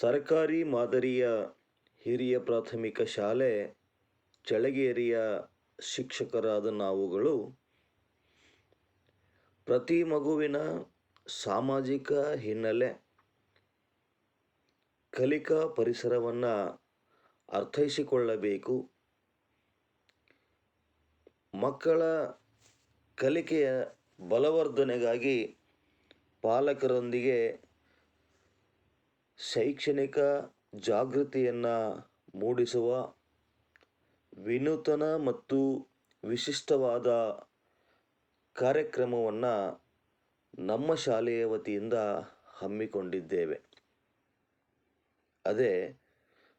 ಸರ್ಕಾರಿ ಮಾದರಿಯ ಹಿರಿಯ ಪ್ರಾಥಮಿಕ ಶಾಲೆ ಚಳಗೇರಿಯ ಶಿಕ್ಷಕರಾದ ನಾವುಗಳು ಪ್ರತಿ ಮಗುವಿನ ಸಾಮಾಜಿಕ ಹಿನ್ನೆಲೆ, ಕಲಿಕಾ ಪರಿಸರವನ್ನು ಅರ್ಥೈಸಿಕೊಳ್ಳಬೇಕು. ಮಕ್ಕಳ ಕಲಿಕೆಯ ಬಲವರ್ಧನೆಗಾಗಿ ಪಾಲಕರೊಂದಿಗೆ ಶೈಕ್ಷಣಿಕ ಜಾಗೃತಿಯನ್ನು ಮೂಡಿಸುವ ವಿನೂತನ ಮತ್ತು ವಿಶಿಷ್ಟವಾದ ಕಾರ್ಯಕ್ರಮವನ್ನು ನಮ್ಮ ಶಾಲೆಯ ವತಿಯಿಂದ ಹಮ್ಮಿಕೊಂಡಿದ್ದೇವೆ. ಅದೇ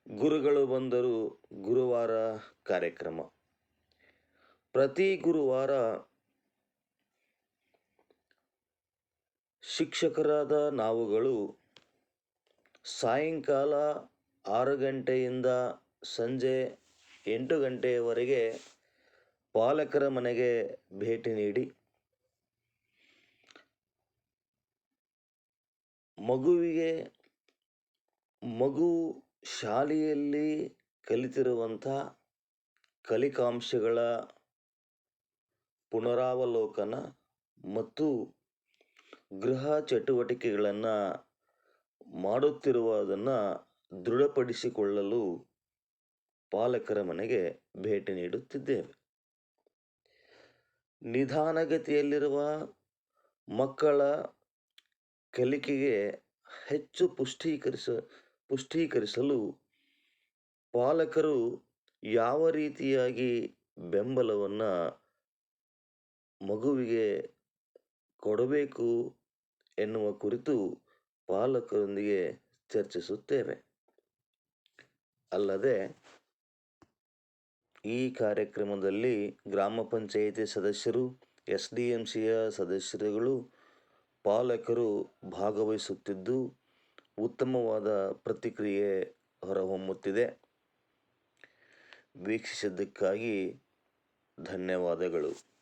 ಗುರುಗಳು ಬಂದರು ಗುರುವಾರ ಕಾರ್ಯಕ್ರಮ. ಪ್ರತಿ ಗುರುವಾರ ಶಿಕ್ಷಕರಾದ ನಾವುಗಳು ಸಾಯಂಕಾಲ ಆರು ಗಂಟೆಯಿಂದ ಸಂಜೆ ಎಂಟು ಗಂಟೆಯವರೆಗೆ ಪಾಲಕರ ಮನೆಗೆ ಭೇಟಿ ನೀಡಿ, ಮಗುವಿಗೆ ಮಗು ಶಾಲೆಯಲ್ಲಿ ಕಲಿತಿರುವಂಥ ಕಲಿಕಾಂಶಗಳ ಪುನರಾವಲೋಕನ ಮತ್ತು ಗೃಹ ಚಟುವಟಿಕೆಗಳನ್ನು ಮಾಡುತ್ತಿರುವುದನ್ನು ದೃಢಪಡಿಸಿಕೊಳ್ಳಲು ಪಾಲಕರ ಮನೆಗೆ ಭೇಟಿ ನೀಡುತ್ತಿದ್ದೇವೆ. ನಿಧಾನಗತಿಯಲ್ಲಿರುವ ಮಕ್ಕಳ ಕಲಿಕೆಗೆ ಹೆಚ್ಚು ಪುಷ್ಟೀಕರಿಸ, ಪುಷ್ಟೀಕರಿಸಲು ಪಾಲಕರು ಯಾವ ರೀತಿಯಾಗಿ ಬೆಂಬಲವನ್ನು ಮಗುವಿಗೆ ಕೊಡಬೇಕು ಎನ್ನುವ ಕುರಿತು ಪಾಲಕರೊಂದಿಗೆ ಚರ್ಚಿಸುತ್ತೇವೆ. ಅಲ್ಲದೆ, ಈ ಕಾರ್ಯಕ್ರಮದಲ್ಲಿ ಗ್ರಾಮ ಪಂಚಾಯಿತಿ ಸದಸ್ಯರು ಎಸ್ ಡಿ ಎಂ ಸಿಯ ಸದಸ್ಯರುಗಳು, ಪಾಲಕರು ಭಾಗವಹಿಸುತ್ತಿದ್ದು, ಉತ್ತಮವಾದ ಪ್ರತಿಕ್ರಿಯೆ ಹೊರಹೊಮ್ಮುತ್ತಿದೆ. ವೀಕ್ಷಿಸಿದ್ದಕ್ಕಾಗಿ ಧನ್ಯವಾದಗಳು.